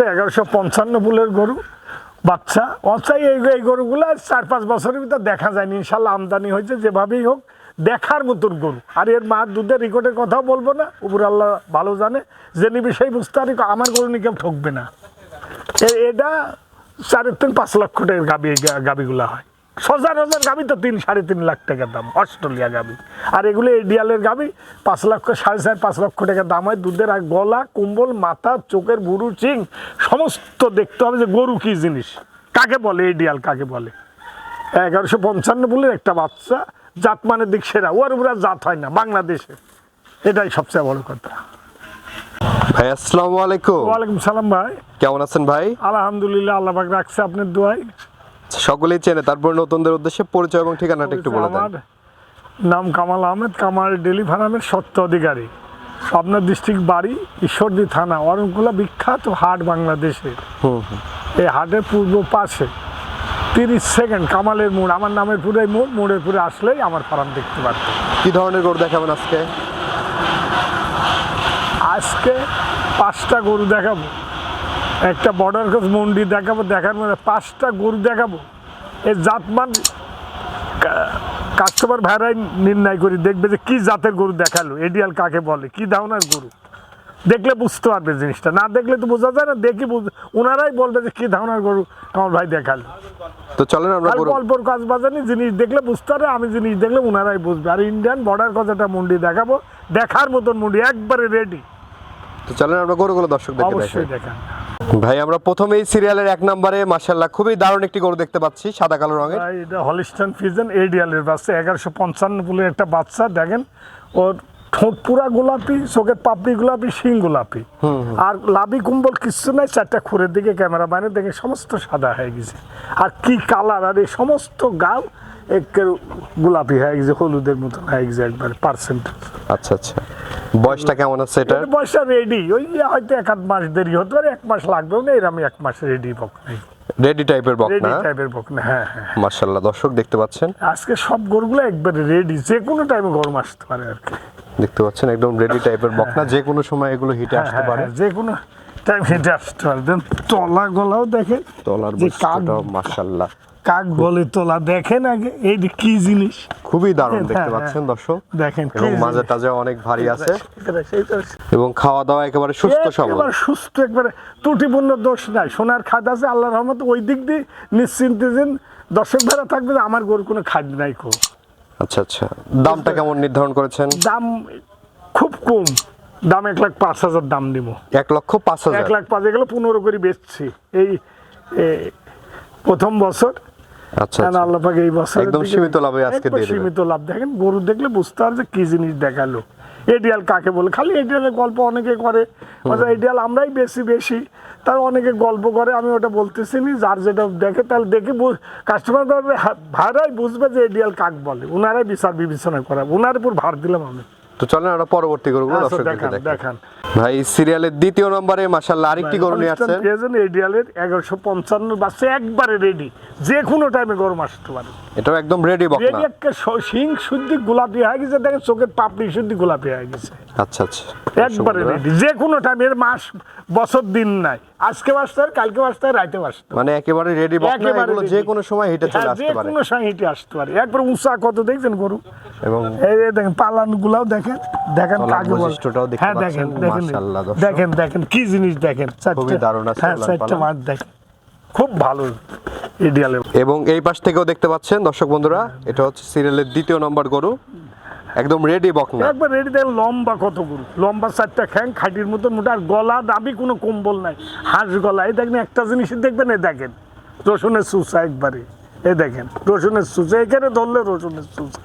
বাচ্চা এগারোশো পঞ্চান্ন বুলের গরু, বাচ্চা। অচাই এই এই গরুগুলো চার পাঁচ বছরের ভিতরে দেখা যায়নি। ইনশাল্লাহ আমদানি হয়েছে, যেভাবেই হোক, দেখার মতন গরু। আর এর মা দুধের রেকর্ডের কথাও বলব না, উপর আল্লাহ ভালো জানে। যে নিবি সেই বুঝতে পারি আমার গরু নিয়ে কেউ ঠকবে না। এটা সাড়ে তিন পাঁচ লক্ষ টাকার গাবি গাবিগুলো হয়। সচরাচর গাবি তো তিন সাড়ে তিন লাখ টাকার দাম অস্ট্রেলিয়া গাবি। আর এগুলো এডিয়ালের গাবি পাঁচ লক্ষ সাড়ে চার পাঁচ লক্ষ টাকার দাম হয়। দুধের আর গলা কুম্বল মাথা চোখের বুড়ু চিং সমস্ত দেখতে হবে যে গরু কি জিনিস। কাকে বলে এডিয়াল কাকে বলে? এগারোশো পঞ্চান্ন বলের একটা বাচ্চা জাত মানে দিক সেরা। ওর উপরে জাত হয় না বাংলাদেশে। এটাই সবচেয়ে বড় কথা। ভাই আসসালামু আলাইকুম। ওয়ালাইকুম সালাম ভাই। কেমন আছেন ভাই? আলহামদুলিল্লাহ আল্লাহ পাক রাখছে আপনার দোয়াই সকলেই চেনে। তারপর নতুনদের উদ্দেশ্যে পরিচয় এবং ঠিকানাটা একটু বলে দেন। নাম কামাল আহমেদ কামাল ডেলি ফার্মের সত্য অধিকারী। স্বপ্ন ডিস্ট্রিক্ট বাড়ি ঈশ্বরদী থানা অরণকুলা বিখ্যাত হাট বাংলাদেশে। এই হাটের পূর্ব পাশে। তিরিশ সেকেন্ড কামালের মোড়। আমার নামের পুরে মোড় মোড়ের পুরে আসলেই আমার ফার্ম দেখতে পারতেন। কি ধরনের গরু দেখাবেন আজকে? আজকে পাঁচটা গরু দেখাবো। একটা বর্ডার ক্রস মন্ডি দেখাবো দেখার মধ্যে পাঁচটা গরু দেখাবো। এই জাতমান কাস্টমার ভাইরাই নির্ণয় করি দেখবে যে কি জাতের গরু দেখাল এডিয়াল কাকে বলে কি ধারণার গরু। দেখলে বুঝতে পারবে জিনিসটা না দেখলে তো বোঝা যায় না দেখি ওনারাই বলবে যে কি ধারণার গরু আমার ভাই দেখাল। তো চলেন আমরা অল্পর কাজ বাজানি জিনিস দেখলে বুঝতে পারে আমি জিনিস দেখলে ওনারাই বুঝবে। আর ইন্ডিয়ান বর্ডার কথাটা মুন্ডি দেখাবো দেখার মতন মুন্ডি একবারে রেডি তো চলেন আমরা গরুগুলো দেখাই অবশ্যই দেখান ভাই আমরা প্রথমেই সিরিয়ালের এক নম্বরে মাশাল্লাহ খুবই দারুণ একটি গরু দেখতে পাচ্ছি সাদা কালো রঙের। এটা হলিস্টান ফিজেন এডিয়ালের বাচ্চা এগারোশো পঞ্চান্ন বলে একটা বাচ্চা দেখেন। ওর ঠোঁট পুরা গোলাপি চোখের পাপড়ি গোলাপি শিং গোলাপি। আর লাভি কুম্বল কিচ্ছু নাই চারটা খুঁড়ের দিকে ক্যামেরা বাইরে দেখে সমস্ত সাদা হয়ে গেছে। আর কি কালার আর এই সমস্ত গাও একের গোলাপি হয়ে গেছে হলুদের মতন হয়ে গেছে একবার পার্সেন্ট আচ্ছা আচ্ছা। বয়সটা কেমন আছে এটা? বয়সটা রেডি ওই হয়তো এক আধ মাস দেরি হতে পারে এক মাস লাগবেও না এরকম এক মাস রেডি বক নাই। রেডি টাইপের রেডি টাইপের বক না হ্যাঁ হ্যাঁ মাশাল্লাহ দর্শক দেখতে পাচ্ছেন? আজকে সব গরুগুলো একবারে রেডি যে কোনো টাইমে গরম আসতে পারে আর কি। দেখতে পাচ্ছেন একদম রেডি টাইপের বকনা যে কোনো সময় এগুলো হিটে হ্যাঁ, আসতে হ্যাঁ, পারে। হ্যাঁ, যে কোনো আসতে তলা গলাও দেখেন। তলার যে কাক বৈশিষ্ট্যটাও মাশাল্লাহ কাক বলে তোলা দেখেন আগে এই কি জিনিস? খুবই দারুণ হ্যাঁ, দেখতে হ্যাঁ। পাচ্ছেন দর্শক। দেখেন এবং মাঝে টাজে অনেক ভারী আছে। এবং খাওয়া দাওয়া একেবারে সুস্থ সবল। একেবারে সুস্থ একবারে ত্রুটিপূর্ণ দোষ নাই। সোনার খাদ আছে আল্লাহ রহমত ওই দিক দিয়ে নিশ্চিন্তে যেন দর্শক ভাড়া থাকবে আমার গরু কোনো খাদ নাই আচ্ছা আচ্ছা। দামটা কেমন নির্ধারণ করেছেন? দাম খুব কম। দাম এক লাখ পাঁচ হাজার দাম দিব। এক লক্ষ পাঁচ হাজার? এক লাখ পাঁচ এগুলো পনেরো করে বেচছি। এই প্রথম বছর। আচ্ছা আচ্ছা। আল্লাহ পাক এই বছর একদম সীমিত লাভে আজকে দিয়ে সীমিত লাভ। দেখেন গরু দেখলে বুঝতে পারছে কি জিনিস দেখাল। এডিয়াল কাকে বলে? খালি এডিয়ালের গল্প অনেকে করে। এডিয়াল আমরাই বেশি বেশি। তার অনেকে গল্প করে আমি ওটা বলতেছি নি যার যেটা দেখে তাহলে দেখে কাস্টমার ভাড়াই বুঝবে যে এডিয়াল কাক বলে। ওনারাই বিচার বিবেচনা করে ওনার উপর ভার দিলাম আমি। তো চলেন আমরা পরবর্তী গরুগুলো গুলো দর্শকদেরকে দেখান ভাই সিরিয়ালের দ্বিতীয় নম্বরে মাশাআল্লাহ আরেকটি গরু নিয়ে আসছেন। প্রেজেন্ট এডিয়ালের এগারোশো পঞ্চান্ন বাচ্চা একবারে রেডি যে কোনো টাইমে গরম আসতে পারে। এটাও একদম রেডি বকনা। রেডি একটা স- শিং শুদ্ধি গোলাপি হয়ে গেছে দেখেন চোখের পাপড়ি শুদ্ধি গোলাপি হয়ে গেছে। আচ্ছা আচ্ছা। একবারে রেডি যে কোনো টাইম এর মাস বছর দিন নাই। আজকে বাঁচতে হয় কালকে বাঁচতে হয় রাইতে হয়। মানে একেবারে রেডি বকনা এগুলো যে কোনো সময় হিটে চলে হ্যাঁ, আসতে পারে। যে কোনো সময় হেঁটে আসতে পারে। একবার উঁচা কত দেখছেন গরু? এবং এই দেখেন পালান গুলাও দেখেন দেখেন তলার কাকে বৈশিষ্ট্যটাও দেখতে হ্যাঁ দেখেন পাচ্ছেন, দেখেন মাশাআল্লাহ দেখেন দেখেন কি জিনিস দেখেন? খুবই দারুণ আছে হ্যাঁ পালান। মাছ দেখেন। খুব ভালো ইডিয়ালে এবং এই পাশ থেকেও দেখতে পাচ্ছেন দর্শক বন্ধুরা এটা হচ্ছে সিরিয়ালের দ্বিতীয় নম্বর গরু। একদম রেডি বকনা। একবার রেডি দেখেন লম্বা কত গরু? লম্বা চারটা খ্যাং খাটির মতো মোটা আর গলা দাবি কোনো কম্বল নাই। হাঁস গলা এই দেখেন একটা জিনিস দেখবেন এই দেখেন। রসুনের সুসা একবারে এই দেখেন রসুনের সুসা এখানে ধরলে রসুনের সুসা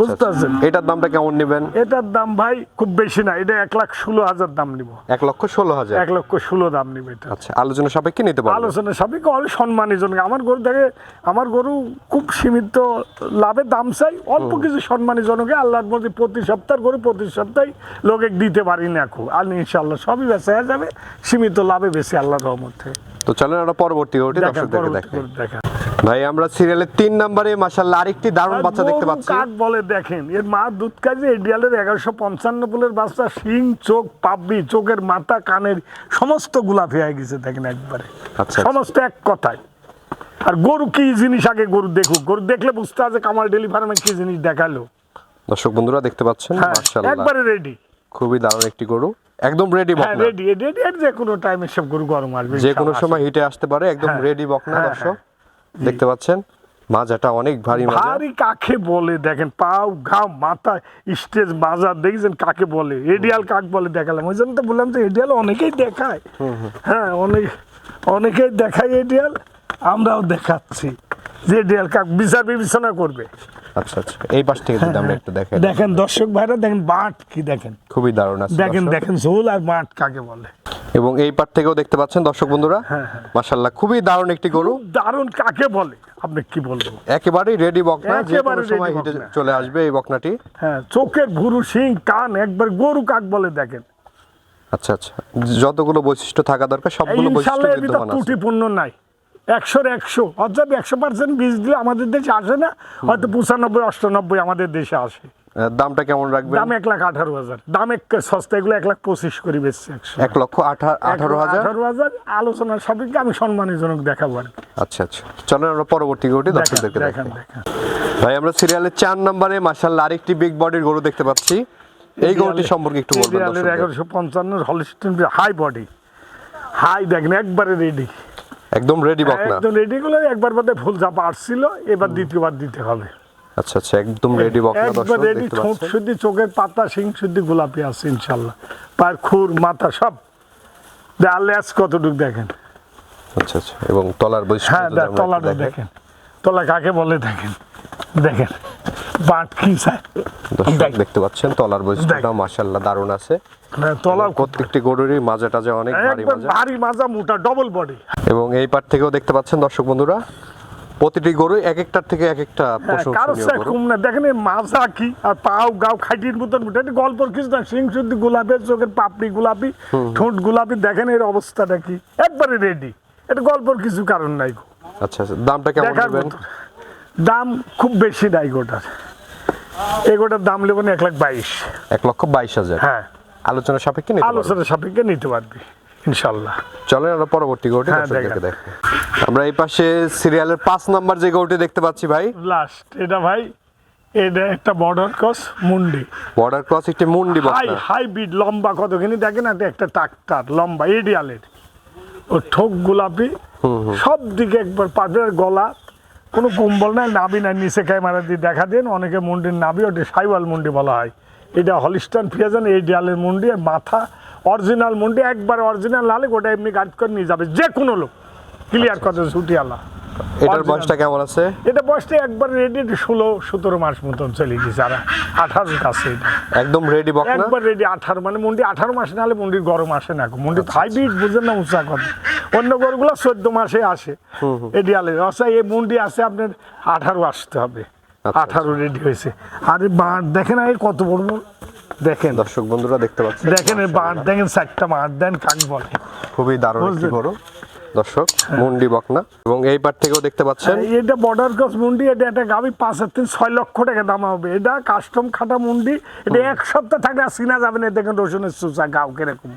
বুঝতে পারছেন এটার দামটা কেমন নেবেন? এটার দাম ভাই খুব বেশি না এটা এক লাখ ষোলো হাজার দাম নিব। এক লক্ষ ষোলো হাজার? এক লক্ষ ষোলো দাম নিবে এটা। আচ্ছা আলোচনা সাপেক্ষে নিতে পারবেন আলোচনা সবই অল সম্মানী জনকে আমার গরু আমার গরু খুব সীমিত লাভে দাম চাই অল্প কিছু সম্মানী জনকে আল্লাহর মধ্যে প্রতি সপ্তাহ গরু প্রতি সপ্তাহে লোকে দিতে পারি না খুব আর ইনশাল্লাহ সবই বেঁচে হয়ে যাবে সীমিত লাভে বেশি আল্লাহর রহমতে। তো চলেন আমরা পরবর্তী গরুটি দর্শকদেরকে দেখাই। ভাই আমরা সিরিয়ালের তিন নম্বরে মাসাল্লাহ আরেকটি দারুণ বাচ্চা দেখতে পাচ্ছি। কাক বলে দেখেন এর মা দুধ কাজে এডিয়ালের এগারোশো পঞ্চান্ন বুলের বাচ্চা শিং চোখ পাবড়ি চোখের মাথা কানের সমস্ত গোলাপি হয়ে গেছে দেখেন একবারে। আচ্ছা। সমস্ত এক কথায়। আর গরু কি জিনিস আগে গরু দেখুক? গরু দেখলে বুঝতে হবে কামাল ডেলি ফার্মে কি জিনিস দেখাল। দর্শক বন্ধুরা দেখতে পাচ্ছেন? হ্যাঁ মাশাআল্লাহ। একবারে রেডি খুবই দারুণ একটি গরু। একদম রেডি হ্যাঁ বকনা রেডি রেডি আর যে কোনো টাইমে সব গরু গরম আসবে যে কোনো সময় হিটে আসতে পারে একদম হ্যাঁ। রেডি বকনা হ্যাঁ, দর্শক। দেখতে পাচ্ছেন? মাজাটা অনেক ভারী ভারী কাকে বলে? দেখেন পাও ঘাম মাথা স্টেজ বাজার দেখছেন কাকে বলে? এডিয়াল কাক বলে দেখালাম। ওই জন্য তো বললাম যে এডিয়াল অনেকেই দেখায়। হ্যাঁ অনেক অনেকেই দেখায় এডিয়াল আমরাও দেখাচ্ছি যে এডিয়াল কাক বিচার বিবেচনা করবে। আচ্ছা আচ্ছা। এই পাশ থেকে যদি আমরা একটু দেখেন দেখেন দর্শক ভাইরা দেখেন বাট কি দেখেন? খুবই দারুণ আছে দেখেন দেখেন ঝোল আর মাঠ কাকে বলে? এবং এই পার থেকেও দেখতে পাচ্ছেন দর্শক বন্ধুরা। হ্যাঁ, মাশাল্লাহ খুবই দারুণ একটি গরু। দারুণ কাকে বলে? আপনি কি বলব? একেবারেই রেডি বকনা যে কোনো সময় হিটে চলে আসবে এই বকনাটি। হ্যাঁ চোখের ভুরু শিং কান একবার গরু কাক বলে দেখেন। আচ্ছা আচ্ছা। যতগুলো বৈশিষ্ট্য থাকা দরকার সবগুলো বৈশিষ্ট্য বিদ্যমান আছে। ত্রুটিপূর্ণ নাই। একশোর একশো। অর্থাৎ একশো পার্সেন্ট বীজ দিলে আমাদের দেশে আসে না হয়তো পঁচানব্বই অষ্টানব্বই আমাদের দেশে আসে। দামটা কেমন রাখবেন? দাম এক লাখ আঠারো হাজার। দাম এক সস্তা এগুলো এক লাখ পঁচিশ করে একশো। এক লক্ষ আঠা- আঠারো হাজার? আঠারো হাজার আলোচনার সাপেক্ষে আমি সম্মানীজনক দেখাবো আর আচ্ছা আচ্ছা। চলেন আমরা পরবর্তী গরুটি দর্শকদেরকে দেখেন ভাই আমরা সিরিয়ালের চার নম্বরে মাশাল্লাহ আরেকটি বিগ বডির গরু দেখতে পাচ্ছি। এই গরুটি সম্পর্কে একটু বলবেন দর্শকদের। এগারোশো পঞ্চান্ন হলিস্টিন হাই বডি হাই দেখেন একবারে রেডি একদম রেডি বকনা। একদম রেডি গুলো একবার বাদে ফুল চাপা আসছিল এবার দ্বিতীয়বার দিতে হবে। আচ্ছা আচ্ছা একদম রেডি বকনা একবার রেডি ঠোঁট শুদ্ধি চোখের পাতা শিং শুদ্ধি গোলাপি আছে ইনশাল্লাহ। পায়ের খুর মাথা সব। কতটুকু দেখেন? আচ্ছা আচ্ছা এবং তলার বৈশিষ্ট্য হ্যাঁ দেখাই। দেখেন। তলা কাকে বলে দেখেন? দেখেন বাট কি দর্শক দেখতে পাচ্ছেন তলার বৈশিষ্ট্যটা মাশাল্লাহ দারুণ আছে। হ্যাঁ, তলা প্রত্যেকটি গরুরই মাজা টাজা অনেক ভারী মাজা। ভারী মাজা মোটা ডবল বডি এবং এই পার থেকেও দেখতে পাচ্ছেন দর্শক বন্ধুরা প্রতিটি গরু এক একটার থেকে এক একটা হ্যাঁ, কারও প্রশংসনীয় সে কম না দেখেন এই মাজা কি আর পাও গাও খাইটির মতন এটা গল্পর কিছু না সিং শুদ্ধি গোলাপের চোখের পাপড়ি গোলাপি ঠোঁট গোলাপি দেখেন এর অবস্থাটা কি? একবারে রেডি এটা গল্পর কিছু কারণ নাই গো। আচ্ছা আচ্ছা দামটা কেমন নেবেন? দাম খুব বেশি নাই গোটার। এগোটার দাম নেবেন এক লাখ বাইশ। এক লক্ষ বাইশ হাজার। হ্যাঁ। আলোচনা সাপেক্ষে আলোচনা সাপেক্ষে নিতে পারবি। ইনশাল্লাহ চলেন আমরা পরবর্তী গরুটি হ্যাঁ, দেখান। দেখি। আমরা এই পাশে সিরিয়ালের পাঁচ নাম্বার যে গরুটি দেখতে পাচ্ছি ভাই। লাস্ট এটা ভাই এটা একটা বর্ডার ক্রস মুন্ডি। বর্ডার ক্রস একটি মুন্ডি হাই বকনা হাই বিট লম্বা কতখানি দেখেন? না একটা টাকটার লম্বা এডিয়ালের ও ঠোক গোলাপি। সব দিকে একবার পাটের গলা। কোনো কম্বল নাই নাবি নাই নিচে ক্যামেরা দিয়ে দেখা দেন। অনেকে মুন্ডির নাবি ওটা সাইওয়াল মুন্ডি বলা হয়। এটা হলিস্টান ফিয়াজান এই ডিয়ালের মুন্ডি মাথা অরিজিনাল মুন্ডি একবার অরিজিনাল নালে গোটা এমনি গাড়ি করে নিয়ে যাবে যে কোনো লোক। ক্লিয়ার কথা ছুটিয়ালা এটার বয়সটা কেমন আছে? এটা বয়সটা একবার রেডি ষোলো সতেরো মাস মতন চলে গেছে আর। আঠারোর কাছে একদম রেডি একবার রেডি আঠারো মানে মুন্ডি আঠারো মাসে নাহলে মুন্ডির গরম আসে না মুন্ডি হাইব্রিড বুঝেন না উঁচা কথা। অন্য গরুগুলো চোদ্দ মাসে আসে। এডিয়ালে অসা এই মুন্ডি আছে আপনার আঠারো আসতে হবে। আচ্ছা। আঠারো রেডি হয়েছে। আর দেখেন এই কত বড় বড় দেখেন। দর্শক বন্ধুরা দেখতে পাচ্ছেন? দেখেন এই বাঁট দেখেন চারটা বাঁট দেন কাক বলে। খুবই দারুণ একটি? গরু। দর্শক মুন্ডি বকনা। এবং এই পার থেকেও দেখতে পাচ্ছেন। এটা বর্ডার ক্রস মুন্ডি এটা একটা গাবি পাঁচ হাজার তিন ছয় লক্ষ টাকা দাম হবে। এটা কাস্টম খাটা মুন্ডি। এটা এক সপ্তাহ থাকলে আর চিনা যাবে না দেখেন রসুনের চুচা গাও কীরকম।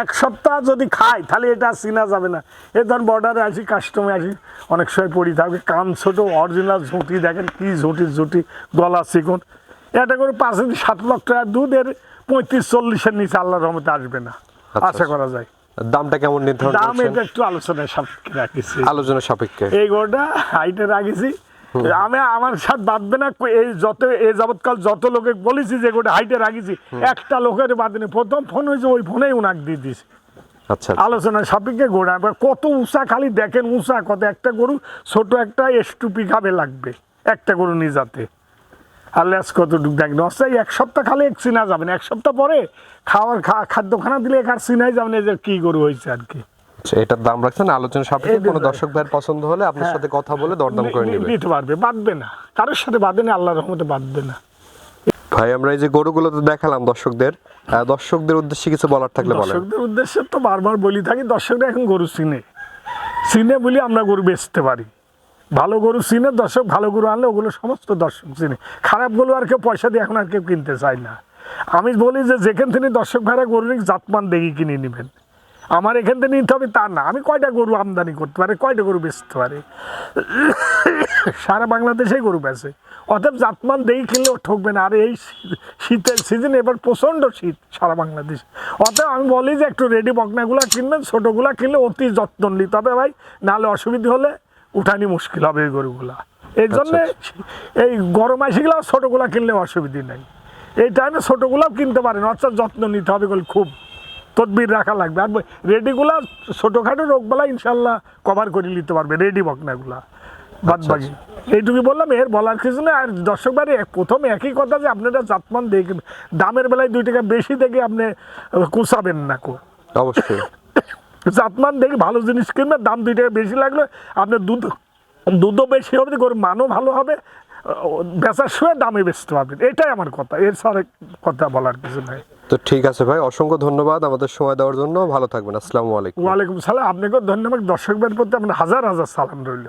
এক সপ্তাহ যদি খায় তাহলে এটা চিনা যাবে না। এ ধরুন বর্ডারে আসি কাস্টমে আসি অনেক সময় পড়ি থাকবে কান ছোট অরিজিনাল ঝুঁটি দেখেন কি ঝুঁটি ঝুঁটি গলা চিকন। এটা করে পাঁচ সাত লক্ষ টাকা দুধ এর পঁয়ত্রিশ চল্লিশের নিচে আল্লাহর রহমতে আসবে না। আচ্ছা, আশা করা যায়। দামটা কেমন নির্ধারণ দাম এটা একটু আলোচনায় সাপেক্ষে রাখিছি আলোচনা সাপেক্ষে। এই গোটা হাইটে রাখিছি। আমি আমার সাথে বাঁধবে না এই যত এই যাবৎকাল যত লোকে বলেছি যে গোটা হাইটে রাখিছি একটা লোকের বাঁধেনি। প্রথম ফোন হয়েছে ওই ফোনেই উনাক দিয়ে দিছি আচ্ছা আচ্ছা। আলোচনা সাপেক্ষে গোড়া এবার কত উঁচা খালি দেখেন উঁচা কত একটা গরু ছোট একটা এসটুপি খাবে লাগবে একটা গরু নিয়ে যাতে। আর লেস কতটুকু দেখেন অস্থায়ী এক সপ্তাহ খালি এক চিনা যাবে না এক সপ্তাহ পরে খাওয়ার খাদ্যখানা দিলে এক চিনাই যাবে না যে কি গরু হয়েছে আর কি। আচ্ছা, এটার দাম রাখছেন আলোচনা সাপেক্ষে কোনো দর্শক ভাইয়ের পছন্দ হলে আপনার সাথে কথা বলে দরদাম করে নেবে। নিতে পারবে বাঁধবে না। কারোর সাথে বাঁধে না আল্লাহর রহমতে বাঁধবে না। ভাই আমরা এই যে গরুগুলো তো দেখালাম দর্শকদের দর্শকদের উদ্দেশ্যে কিছু বলার থাকলে বলেন। দর্শকদের উদ্দেশ্যে তো বারবার বলি থাকি দর্শকরা এখন গরু চিনে। চিনে বলি আমরা গরু বেচতে পারি। ভালো গরু চিনে, দর্শক ভালো গরু আনলে ওগুলো সমস্ত দর্শক চিনে। খারাপ গরু আর কেউ পয়সা দিয়ে এখন আর কেউ কিনতে চায় না। আমি বলি যে যেখান থেকে দর্শক ভাড়া গরুর জাতমান দেখি কিনে নেবেন। আমার এখান থেকে নিতে হবে তা না। আমি কয়টা গরু আমদানি করতে পারে, কয়টা গরু বেচতে পারি? সারা বাংলাদেশেই গরু বেচে। অতএব জাতমান দেখি কিনলেও ঠকবে না। আর এই শীতের সিজন এবার প্রচণ্ড শীত সারা বাংলাদেশ। অতএব আমি বলি যে একটু রেডি বকনাগুলো কিনবেন, ছোটোগুলা কিনলে অতি যত্ন নিতে হবে ভাই। নাহলে অসুবিধা হলে উঠানি মুশকিল হবে এই গরুগুলা। এই জন্যে এই গরম আসিগুলো ছোটোগুলা কিনলে অসুবিধে নেই। এই টাইমে ছোটোগুলাও কিনতে পারেন অর্থাৎ যত্ন নিতে হবে খুব। তদবির রাখা লাগবে। আর রেডিগুলা ছোটোখাটো রোগবেলা ইনশাল্লাহ কভার করে নিতে পারবে রেডি বকনাগুলা। বাদ বাকি। এইটুকু বললাম এর বলার কিছু নেই। আর দর্শক বাড়ি প্রথম একই কথা যে আপনারা জাতমান দেখবেন দামের বেলায় দুই টাকা বেশি দেখে আপনি কুচাবেন না কো। অবশ্যই। জাতমান দেখি ভালো জিনিস কিনবে দাম দুই টাকা বেশি লাগলে আপনার দুধ দুধও বেশি হবে গরুর মানও ভালো হবে বেচার সময় দামে বেচতে পারবেন। এটাই আমার কথা এর সাথে কথা বলার কিছু নাই। তো ঠিক আছে ভাই অসংখ্য ধন্যবাদ আমাদের সময় দেওয়ার জন্য ভালো থাকবেন আসসালামু আলাইকুম। ওয়ালাইকুম সালাম আপনাকেও ধন্যবাদ দর্শকদের প্রতি আপনার হাজার হাজার সালাম রইল।